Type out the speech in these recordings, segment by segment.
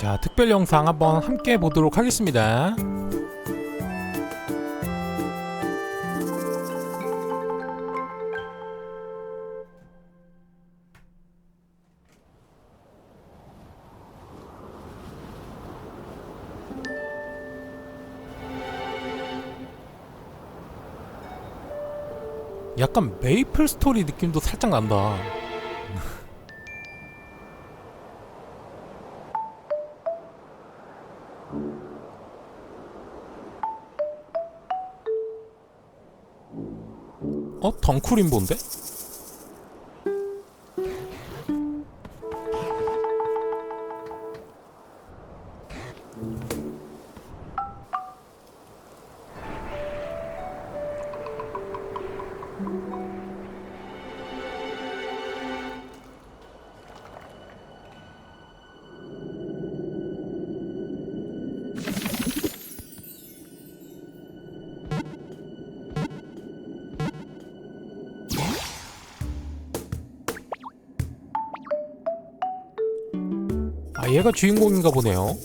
자, 특별 영상 한번 함께 보도록 하겠습니다. 약간 메이플 스토리 느낌도 살짝 난다. 어? 덩쿨인 본데? 아 얘가 주인공인가 보네요.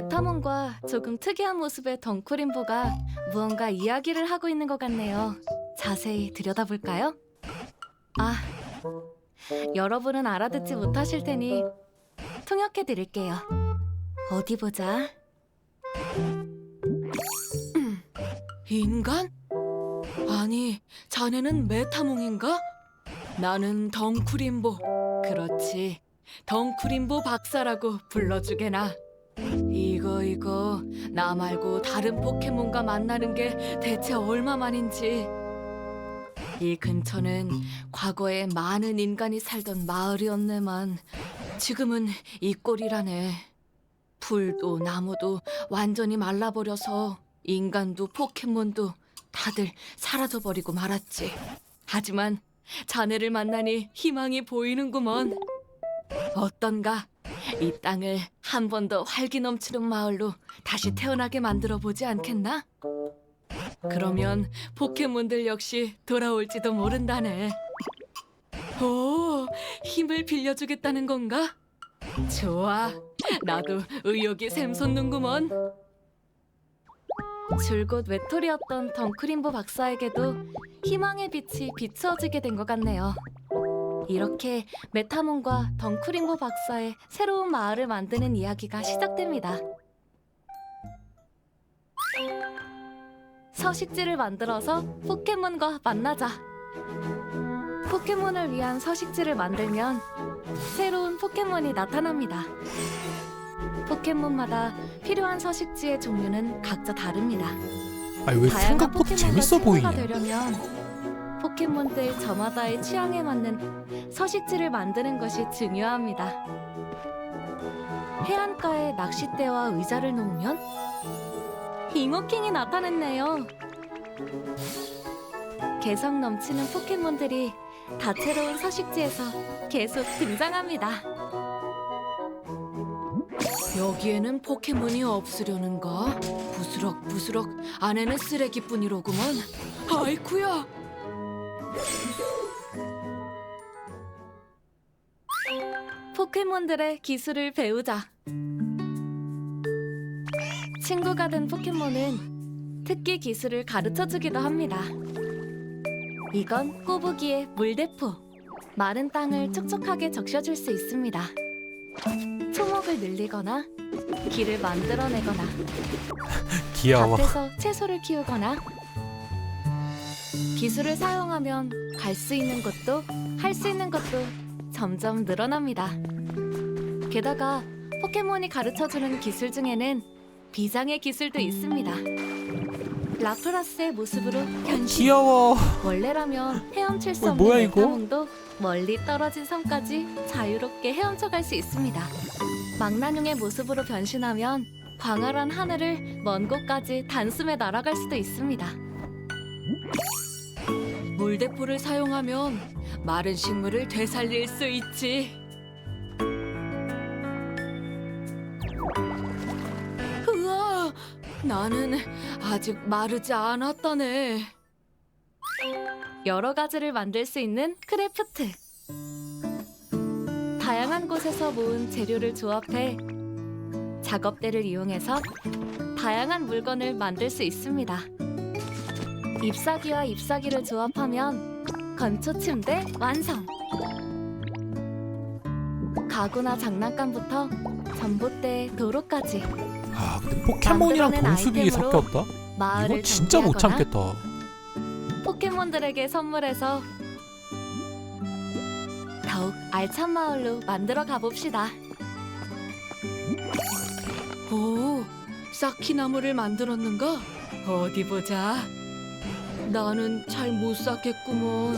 메타몬과 조금 특이한 모습의 덩크림보가 무언가 이야기를 하고 있는 것 같네요. 자세히 들여다볼까요? 아, 여러분은 알아듣지 못하실 테니 통역해 드릴게요. 어디 보자. 음, 인간? 아니, 자네는 메타몽인가? 나는 덩크림보. 그렇지. 덩크림보 박사라고 불러주게나. 이거 이거 나 말고 다른 포켓몬과 만나는 게 대체 얼마만인지. 이 근처는 과거에 많은 인간이 살던 마을이었네만 지금은 이 꼴이라네. 풀도 나무도 완전히 말라버려서 인간도 포켓몬도 다들 사라져버리고 말았지. 하지만 자네를 만나니 희망이 보이는구먼. 어떤가? 이 땅을 한 번 더 활기 넘치는 마을로 다시 태어나게 만들어 보지 않겠나? 그러면 포켓몬들 역시 돌아올지도 모른다네. 오, 힘을 빌려주겠다는 건가? 좋아, 나도 의욕이 샘솟는구먼. 줄곧 외톨이였던 덩크림보 박사에게도 희망의 빛이 비추어지게 된 것 같네요. 이렇게 메타몬과 덩크링보 박사의 새로운 마을을 만드는 이야기가 시작됩니다. 서식지를 만들어서 포켓몬과 만나자. 포켓몬을 위한 서식지를 만들면 새로운 포켓몬이 나타납니다. 포켓몬마다 필요한 서식지의 종류는 각자 다릅니다. 아니 왜 다양한 생각보다 포켓몬과 재밌어 친구가 보이냐? 되려면 포켓몬들 저마다의 취향에 맞는 서식지를 만드는 것이 중요합니다. 해안가에 낚싯대와 의자를 놓으면 잉어킹이 나타났네요. 개성 넘치는 포켓몬들이 다채로운 서식지에서 계속 등장합니다. 여기에는 포켓몬이 없으려는가? 부스럭 부스럭 안에는 쓰레기뿐이로구먼. 아이쿠야. 포켓몬들의 기술을 배우자. 친구가 된 포켓몬은 특기 기술을 가르쳐 주기도 합니다. 이건 꼬부기의 물대포. 마른 땅을 촉촉하게 적셔줄 수 있습니다. 초목을 늘리거나 길을 만들어내거나 귀여워. 밭에서 채소를 키우거나 기술을 사용하면 갈 수 있는 것도 할 수 있는 것도 점점 늘어납니다. 게다가 포켓몬이 가르쳐주는 기술 중에는 비장의 기술도 있습니다. 라프라스의 모습으로 변신. 귀여워. 원래라면 헤엄칠 수 어, 없는 뭐야, 이거? 메타몽도 멀리 떨어진 섬까지 자유롭게 헤엄쳐 갈 수 있습니다. 망나뇽의 모습으로 변신하면 광활한 하늘을 먼 곳까지 단숨에 날아갈 수도 있습니다. 물대포를 사용하면 마른 식물을 되살릴 수 있지. 우와, 나는 아직 마르지 않았다네. 여러 가지를 만들 수 있는 크래프트. 다양한 곳에서 모은 재료를 조합해 작업대를 이용해서 다양한 물건을 만들 수 있습니다. 잎사귀와 잎사귀를 조합하면 건초 침대 완성. 가구나 장난감부터 전봇대, 도로까지 아 근데 포켓몬이랑 만들어낸 아이템으로 섞였다? 마을을 이거 진짜 못 참겠다. 포켓몬들에게 선물해서 더욱 알찬 마을로 만들어 가봅시다. 오, 쌓기나무를 만들었는가? 어디 보자. 나는 잘못 쌓겠구먼.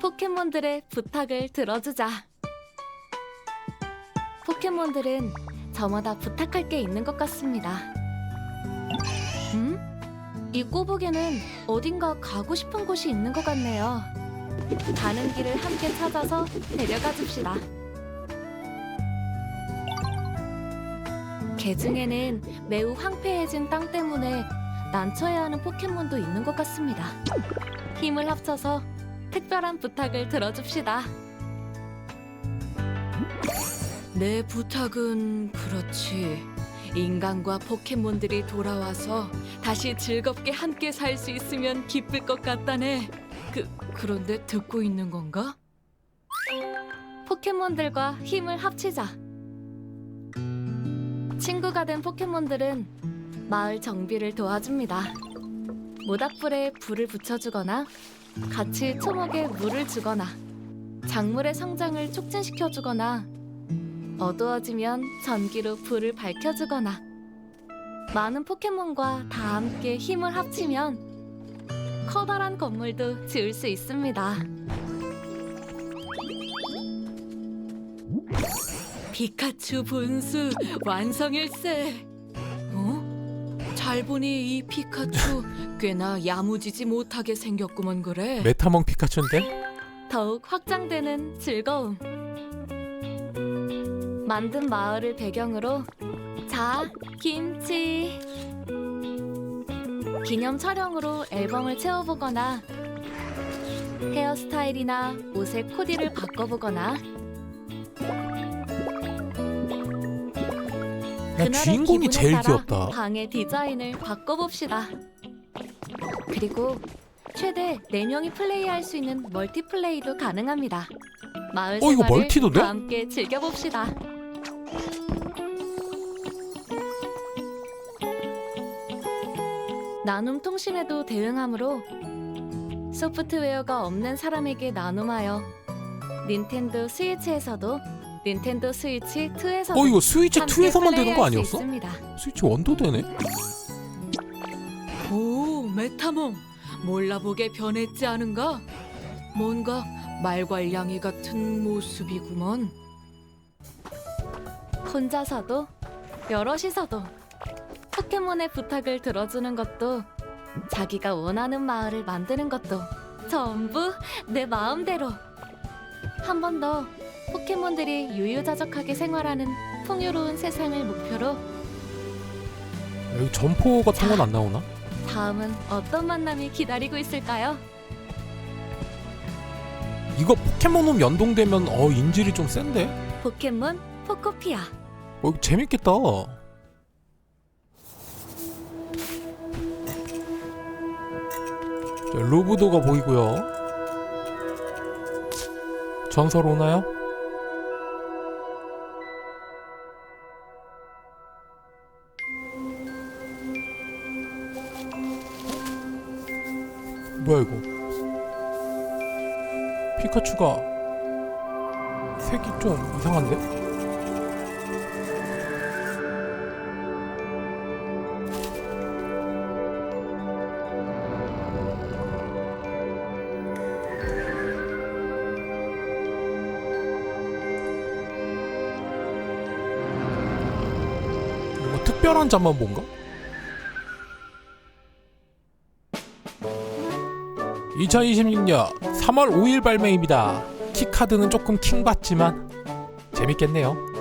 포켓몬들의 부탁을 들어주자. 포켓몬들은 저마다 부탁할 게 있는 것 같습니다. 음? 이 꼬북에는 어딘가 가고 싶은 곳이 있는 것 같네요. 가는 길을 함께 찾아서 데려가 줍시다. 개 중에는 매우 황폐해진 땅 때문에 난처해하는 포켓몬도 있는 것 같습니다. 힘을 합쳐서 특별한 부탁을 들어줍시다. 내 부탁은 그렇지. 인간과 포켓몬들이 돌아와서 다시 즐겁게 함께 살 수 있으면 기쁠 것 같다네. 그 그런데 듣고 있는 건가? 포켓몬들과 힘을 합치자. 친구가 된 포켓몬들은 마을 정비를 도와줍니다. 모닥불에 불을 붙여주거나 같이 초목에 물을 주거나 작물의 성장을 촉진시켜주거나 어두워지면 전기로 불을 밝혀주거나 많은 포켓몬과 다 함께 힘을 합치면 커다란 건물도 지을 수 있습니다. 피카츄 분수 완성일세. 어? 잘 보니 이 피카츄 꽤나 야무지지 못하게 생겼구먼 그래. 메타몽 피카츄인데? 더욱 확장되는 즐거움. 만든 마을을 배경으로 자, 김치. 기념 촬영으로 앨범을 채워보거나 헤어스타일이나 옷의 코디를 바꿔보거나 난 주인공이 제일 귀엽다. 방의 디자인을 바꿔봅시다. 그리고 최대 4명이 플레이할 수 있는 멀티플레이도 가능합니다. 마을 어, 이거 생활을 멀티도 돼? 다 함께 즐겨봅시다. 나눔 통신에도 대응하므로 소프트웨어가 없는 사람에게 나눔하여 닌텐도 스위치에서도 닌텐도 스위치 2에서도 어 이거 스위치 2에서만 되는 거 아니었어? 스위치 1도 되네? 오, 메타몽. 몰라보게 변했지 않은가? 뭔가 말괄량이 같은 모습이구먼. 혼자서도 여럿이서도 포켓몬의 부탁을 들어주는 것도 자기가 원하는 마을을 만드는 것도 전부 내 마음대로 한 번 더 포켓몬들이 유유자적하게 생활하는 풍요로운 세상을 목표로 여기 점포 같은 건 안 나오나? 다음은 어떤 만남이 기다리고 있을까요? 이거 포켓몬홈 연동되면 어 인질이 좀 센데? 포켓몬 포코피아 어 이거 재밌겠다. 자, 루브도가 보이고요. 전설 오나요? 뭐야 이거? 피카츄가 색이 좀 이상한데? 특별한 잠만 뭔가? 2026년 3월 5일 발매입니다. 키카드는 조금 킹받지만 재밌겠네요.